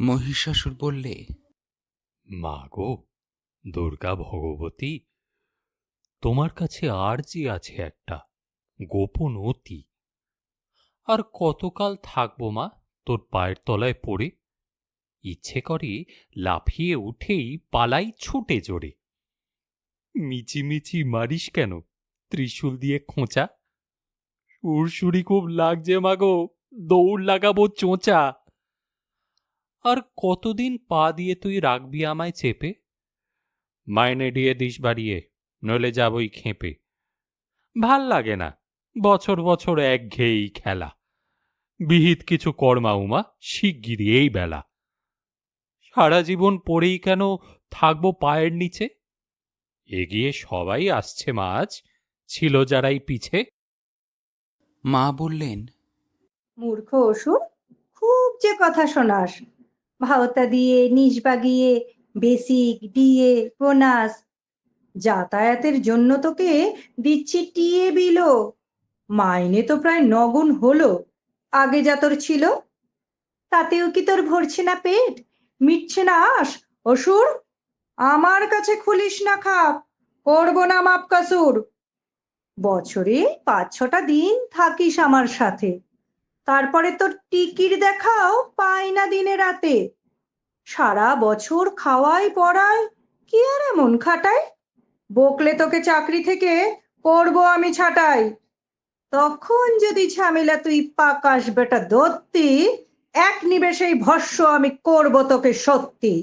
মহিষাসুর বললে মা গো দুর্গা ভগবতী, তোমার কাছে আরজি আছে একটা, গোপন অতি। আর কতকাল থাকব মা তোর পায়ের তলায় পড়ে? ইচ্ছে করে লাফিয়ে উঠেই পালাই ছুটে জোরে মিচিমিচি মারিস কেন? ত্রিশূল দিয়ে খোঁচা? সুরসুরি খুব লাগছে মাগো, দৌড় লাগাবো চোঁচা। আর কতদিন পা দিয়ে তুই রাখবি আমায় চেপে? মাইনে দিয়ে দিস বাড়িয়ে নইলে যাবই খেপে। ভালো লাগে না বছর বছর এক ঘেয়েই খেলা। বিহিত কিছু কর্মা উমা শিগগিরি এই বেলা। সারা জীবন পড়েই কেন থাকব পায়ের নিচে? এগিয়ে সবাই আসছে মাছ ছিল যারাই পিছে। মা বললেন মূর্খ অসুর খুব যে কথা শোনাস। ভাওতা দিয়ে, নিজ বাগিয়ে, বেসিক, ডিএ, বোনাস, যাতায়াতের জন্য তোকে দিচ্ছি টিএ বিলো। মাইনে তো প্রায় নগুণ হলো। আগে যা তোর ছিল, তাতেও কি তোর ভরছে না পেট? মিটছে না আস অসুর, আমার কাছে খুলিস না খাপ। করব না মাপ কাসুর বছরে পাঁচ ছটা দিন থাকিস আমার সাথে। তারপরে তোর টিকির দেখাও পাই না দিনে রাতে। সারা বছর খাওয়াই পড়াই কি আর এমন খাটাই বকলে তোকে চাকরি থেকে করব আমি ছাটাই। তখন যদি ঝামেলা তুই পাকাস বেটা দত্তি, এক নিবেশেই ভস্য আমি করব তোকে সত্যি।